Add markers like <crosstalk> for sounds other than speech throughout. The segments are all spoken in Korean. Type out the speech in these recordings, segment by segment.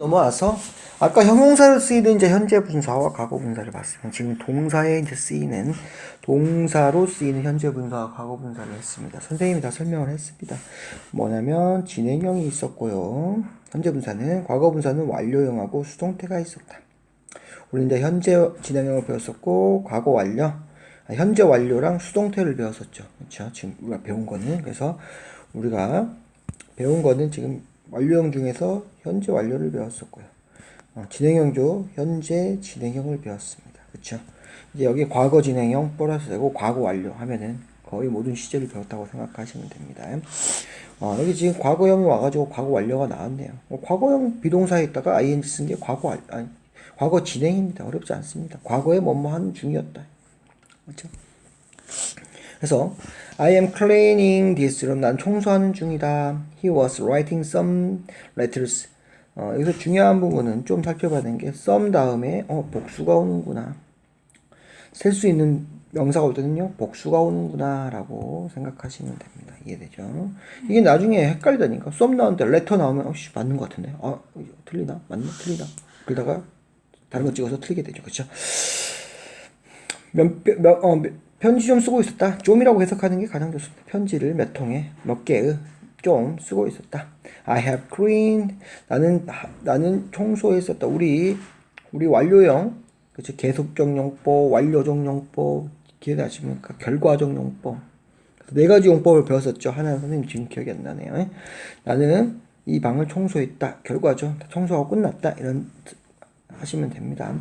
넘어와서 아까 형용사로 쓰이는 이제 현재 분사와 과거 분사를 봤으면 지금 동사에 이제 쓰이는 동사로 쓰이는 현재 분사와 과거 분사를 했습니다. 선생님이 다 설명을 했습니다. 뭐냐면 진행형이 있었고요. 현재 분사는 과거 분사는 완료형하고 수동태가 있었다. 우리 이제 현재 진행형을 배웠었고 과거 완료, 아, 현재 완료랑 수동태를 배웠었죠. 그렇죠? 지금 우리가 배운 거는 그래서 우리가 배운 거는 지금 완료형 중에서 현재 완료를 배웠었고요. 어, 진행형도 현재 진행형을 배웠습니다. 그렇죠? 이제 여기 과거 진행형 플러스 되고 과거 완료 하면은 거의 모든 시제를 배웠다고 생각하시면 됩니다. 어, 여기 지금 과거형이 와가지고 과거 완료가 나왔네요. 어, 과거형 비동사에 있다가 ing 쓴 게 과거 완- 아니, 과거 진행입니다. 어렵지 않습니다. 과거에 뭐뭐 하는 중이었다. 그렇죠? 그래서 I am cleaning this room. 난 청소하는 중이다. He was writing some letters. 어, 여기서 중요한 부분은 좀 살펴봐야 되는 게 some 다음에 어, 복수가 오는구나. 셀 수 있는 명사가 오거든요. 복수가 오는구나 라고 생각하시면 됩니다. 이해되죠? 이게 나중에 헷갈리다니까. some 나오는데 letter 나오면 어 씨 맞는 것 같은데. 아 틀리나? 맞나? 틀리나? 그러다가 다른 거 찍어서 틀리게 되죠. 그렇죠? 몇, 몇, 어, 몇- 편지 좀 쓰고 있었다. 좀이라고 해석하는 게 가장 좋습니다. 편지를 몇 통에 몇 개의 좀 쓰고 있었다. I have cleaned. 나는 하- 나는 청소했었다. 우리 우리 완료형 그렇죠. 계속적 용법, 완료적 용법 기억나십니까? 결과적 용법. 네 가지 용법을 배웠었죠. 하나는 선생님 지금 기억이 안 나네요. 나는 이 방을 청소했다. 결과죠. 청소하고 끝났다. 이런 하시면 됩니다.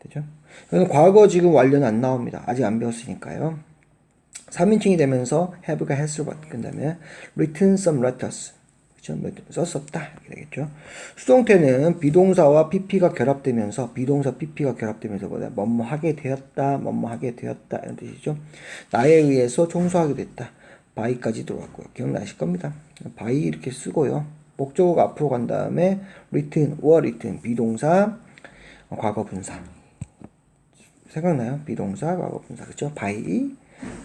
되죠? 그래서 과거 지금 완료는 안 나옵니다. 아직 안 배웠으니까요. 3인칭이 되면서 have가 has로 바뀐 다음에 written some letters. 몇- 썼었다. 이렇게 되겠죠. 수동태는 비동사와 pp가 결합되면서 비동사 pp가 결합되면서 뭐다? 뭐뭐 하게 되었다. 뭐뭐 하게 되었다. 이런 뜻이죠. 나에 의해서 청소하게 됐다. by까지 들어왔고요. 기억나실 겁니다. by 이렇게 쓰고요. 목적어가 앞으로 간 다음에 written, were written 비동사 어, 과거 분사 생각나요? 비동사, 과거 분사. 그죠? by,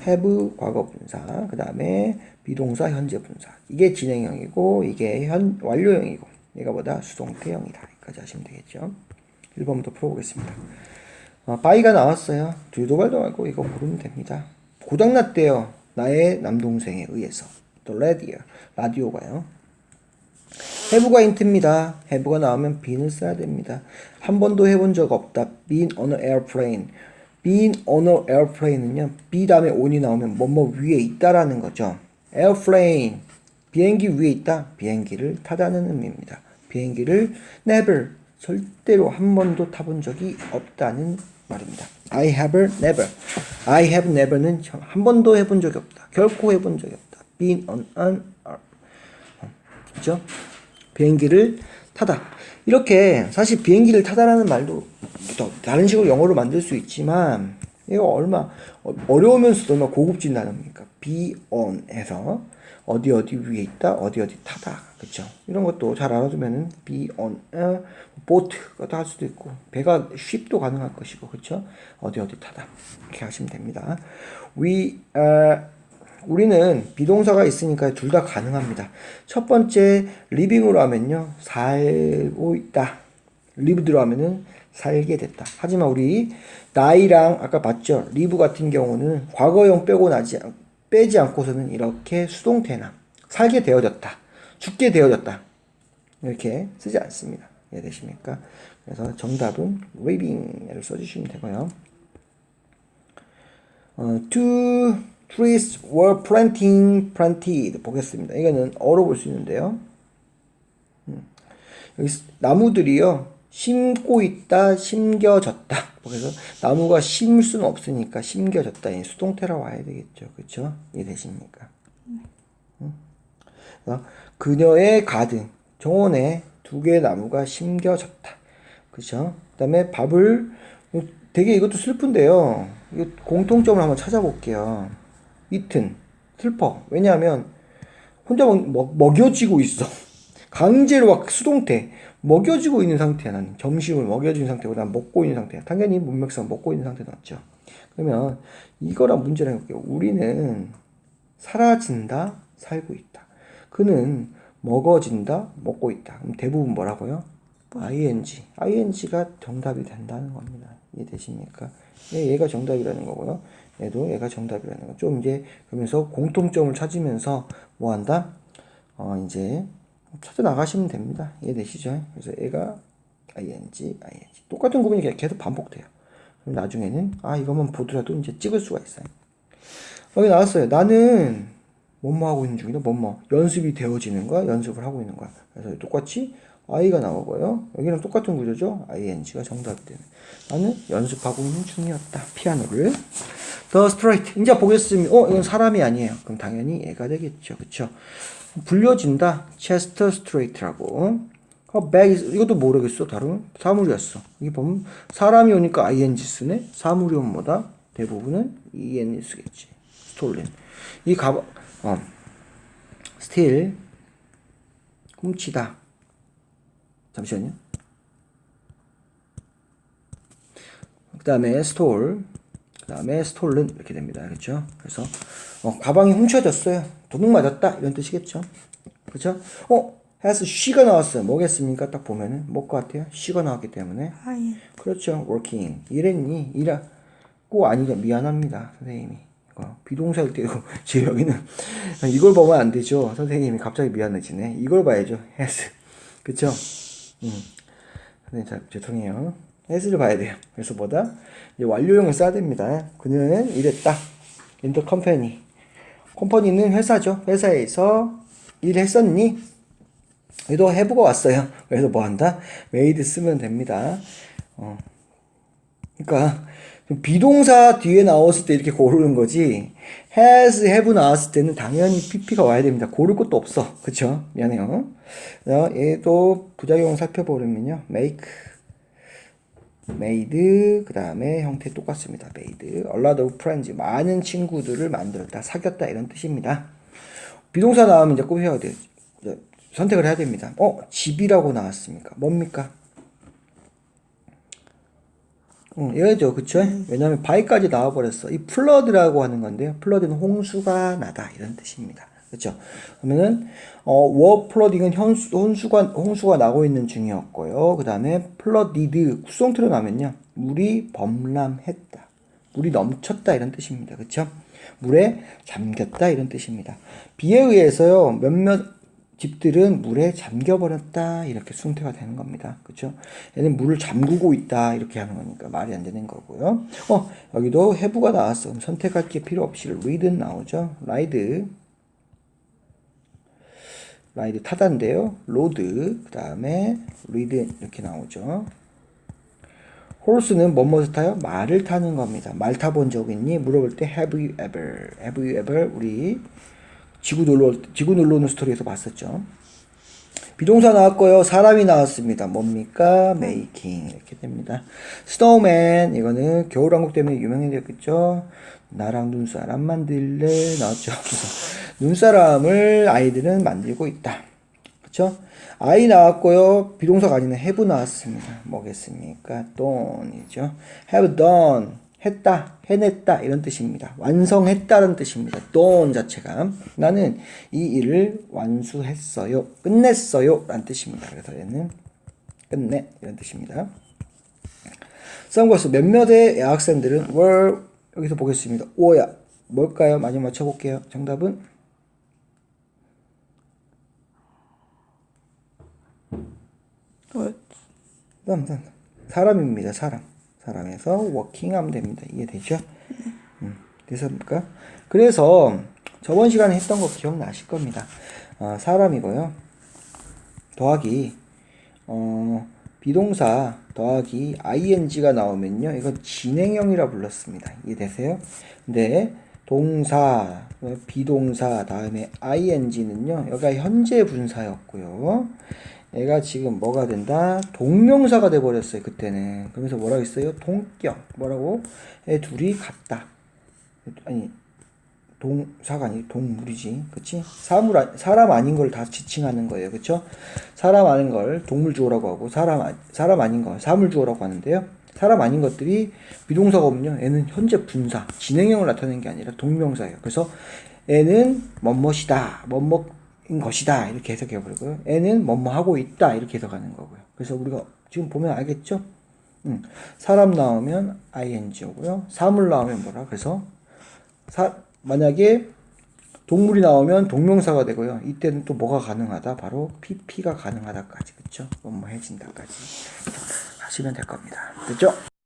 have, 과거 분사. 그 다음에 비동사, 현재 분사. 이게 진행형이고, 이게 현, 완료형이고, 얘가 보다 수동태형이다. 여기까지 하시면 되겠죠? 1번부터 풀어보겠습니다. 어, by가 나왔어요. 뒤도 발도 말고 이거 고르면 됩니다. 고장났대요. 나의 남동생에 의해서. 또 라디오, 라디오가요. Have가 힌트입니다. have가 나오면 bene을 써야 됩니다. 한 번도 해본 적 없다. been on an airplane. been on an airplane은요. be 다음에 on이 나오면 뭐뭐 위에 있다라는 거죠. airplane. 비행기 위에 있다. 비행기를 타다는 의미입니다. 비행기를 never. 절대로 한 번도 타본 적이 없다는 말입니다. I have never. I have never는 한 번도 해본 적이 없다. 결코 해본 적이 없다. been on an 그죠? 비행기를 타다. 이렇게 사실 비행기를 타다라는 말도 또 다른 식으로 영어로 만들 수 있지만 이거 얼마 어- 어려우면서도 얼마 고급진 단어입니까? be on 해서 어디 어디 위에 있다, 어디 어디 타다. 그쵸? 이런 것도 잘 알아두면은 be on a boat가 할 수도 있고 배가 ship도 가능할 것이고 그쵸? 어디 어디 타다. 이렇게 하시면 됩니다. We are 우리는 비동사가 있으니까 둘 다 가능합니다. 첫 번째 living으로 하면요 살고 있다. lived로 하면은 살게 됐다. 하지만 우리 die랑 아까 봤죠? live 같은 경우는 과거형 빼고 나지 않- 빼지 않고서는 이렇게 수동태나 살게 되어졌다, 죽게 되어졌다 이렇게 쓰지 않습니다. 이해되십니까? 그래서 정답은 living을 써주시면 되고요. 어, two trees were planting, planted 보겠습니다. 이거는 어로 볼수 있는데요. 음. 여기 스- 나무들이요 심고 있다, 심겨졌다. 그래서 나무가 심을 수는 없으니까 심겨졌다. 이 수동태라고 와야 되겠죠, 그렇죠? 이해되십니까? 음. 그래서 그녀의 가든 정원에 두 개의 나무가 심겨졌다. 그죠? 그 다음에 밥을 되게 이것도 슬픈데요. 공통점을 한번 찾아볼게요. 이튼 슬퍼. 왜냐하면 혼자 먹, 먹, 먹 여지고 있어. <laughs> 강제로 막 수동태 먹여지고 있는 상태야 나는 점심을 먹여주는 상태고 난 먹고 있는 상태야 당연히 문맥상 먹고 있는 상태 나왔죠 그러면 이거랑 문제를 해볼게요 우리는 사라진다 살고 있다 그는 먹어진다 먹고 있다 그럼 대부분 뭐라고요 ing. ing가 정답이 된다는 겁니다. 이해되십니까? 얘, 얘가 정답이라는 거고요. 얘도 얘가 정답이라는 거. 좀 이제 그러면서 공통점을 찾으면서 뭐 한다? 어, 이제 찾아 나가시면 됩니다. 이해되시죠? 그래서 얘가 ing, ing. 똑같은 구분이 계속 반복돼요. 그럼 나중에는 아 이것만 보더라도 이제 찍을 수가 있어요. 여기 나왔어요. 나는 뭐뭐 하고 있는 중이다. 뭐뭐 연습이 되어지는 거야. 연습을 하고 있는 거야. 그래서 똑같이 i가 나오고요. 여기랑 똑같은 구조죠. ing가 정답이 되는. 나는 연습하고 있는 중이었다. 피아노를. The straight. 이제 보겠습니다. 어, 이건 사람이 아니에요. 그럼 당연히 얘가 되겠죠. 그쵸? 불려진다. chest straight라고. 어, 이것도 모르겠어. 다른 사물이었어. 이게 보면 사람이 오니까 ing 쓰네. 사물이 오면 뭐다? 대부분은 en 쓰겠지. stolen. 이 가방, 어, steal. 훔치다. 잠시만요. 그 다음에 store. 그 다음에 stolen. 이렇게 됩니다. 그렇죠? 그래서, 어, 가방이 훔쳐졌어요. 도둑 맞았다. 이런 뜻이겠죠? 그렇죠? 어, has she가 나왔어요. 뭐겠습니까? 딱 보면은, 뭐 것 같아요? she가 나왔기 때문에. 아 예 그렇죠. working. 일했니? 일하고 아니죠. 미안합니다. 선생님이. 이거 비동사일 때고 지금 <laughs> 여기는 <laughs> 이걸 보면 안 되죠. 선생님이 갑자기 미안해지네. 이걸 봐야죠. <laughs> has. 그쵸? 음. 선생님 자, 죄송해요. Has를 봐야 돼요. 그래서 뭐다? 이제 완료형을 써야 됩니다. 그는 일했다. in the company. 컴퍼니는 회사죠. 회사에서 일했었니? 얘도 해부가 왔어요. 그래서 뭐 한다? made 쓰면 됩니다. 어. 그러니까 좀 비동사 뒤에 나왔을 때 이렇게 고르는 거지. has, have 나왔을 때는 당연히 pp가 와야 됩니다. 고를 것도 없어. 그쵸? 미안해요. 자, 얘도 부작용 살펴보려면요. make, made, 그 다음에 형태 똑같습니다. made, a lot of friends, 많은 친구들을 만들었다, 사귀었다 이런 뜻입니다. 비동사 나오면 이제 꼭 해야 돼요. 선택을 해야 됩니다. 어, 집이라고 나왔습니까? 뭡니까? 응, 얘죠, 그쵸? 왜냐면 바위까지 나와버렸어. 이 플러드라고 하는 건데요. 플러드는 홍수가 나다 이런 뜻입니다. 그쵸? 그러면은 어, 워 플러딩은 현수, 홍수가 홍수가 나고 있는 중이었고요. 그 다음에 플러디드 구성틀어 나면요, 물이 범람했다, 물이 넘쳤다 이런 뜻입니다. 그쵸? 물에 잠겼다 이런 뜻입니다. 비에 의해서요 몇몇 집들은 물에 잠겨버렸다 이렇게 수동태가 되는 겁니다. 그렇죠? 얘는 물을 잠그고 있다 이렇게 하는 거니까 말이 안 되는 거고요. 어 여기도 해부가 나왔어. 그럼 선택할 게 필요 없이 read는 나오죠. ride 라이드 타다인데요. 로드 그 다음에 리드 이렇게 나오죠. horse는 뭐뭐를 타요? 말을 타는 겁니다. 말 타본 적 있니? 물어볼 때 have you ever? have you ever? 우리 지구 놀러 지구 놀러 오는 스토리에서 봤었죠. 비동사 나왔고요. 사람이 나왔습니다. 뭡니까? making 이렇게 됩니다. snowman 이거는 겨울왕국 때문에 유명해졌겠죠. 나랑 눈사람 만들래 나왔죠. <laughs> 눈사람을 아이들은 만들고 있다. 그렇죠? 아이 나왔고요. 비동사가 아닌 have 나왔습니다. 뭐겠습니까? done이죠. have done 했다, 해냈다 이런 뜻입니다. 완성했다는 뜻입니다. done 자체가 나는 이 일을 완수했어요, 끝냈어요 라는 뜻입니다. 그래서 얘는 끝내 이런 뜻입니다. 썬글라스 몇몇의 여학생들은 were 여기서 보겠습니다. 오야 뭘까요? 많이 맞춰볼게요. 정답은 뭐 다음, 다음. 사람입니다. 사람. 사람에서 워킹 하면 됩니다. 이해되죠? 음, 됐습니까? 그래서 저번 시간에 했던 거 기억나실 겁니다. 어, 사람이고요. 더하기 어, 비동사 더하기 ing가 나오면요. 이건 진행형이라 불렀습니다. 이해되세요? 근데 동사, 비동사 다음에 ing는요. 여기가 현재 분사였고요. 얘가 지금 뭐가 된다? 동명사가 돼버렸어요, 그때는. 그러면서 뭐라고 했어요? 동격. 뭐라고? 애 둘이 같다. 아니, 동사가 아니 동물이지. 그치? 사물, 아- 사람 아닌 걸 다 지칭하는 거예요. 그쵸? 사람 아닌 걸 동물 주어라고 하고, 사람, 아- 사람 아닌 걸 사물 주어라고 하는데요. 사람 아닌 것들이 비동사가 오면요. 얘는 현재 분사, 진행형을 나타내는 게 아니라 동명사예요. 그래서 애는 뭐뭇이다, 뭐뭇인 것이다 이렇게 해석해 버리고요. 애는 뭐뭐 하고 있다 이렇게 해석하는 거고요. 그래서 우리가 지금 보면 알겠죠? 음, 사람 나오면 ing오고요. 사물 나오면 뭐라? 그래서 사, 만약에 동물이 나오면 동명사가 되고요. 이때는 또 뭐가 가능하다? 바로 pp가 가능하다까지. 그쵸? 뭐뭐 해진다까지 하시면 될 겁니다. 됐죠?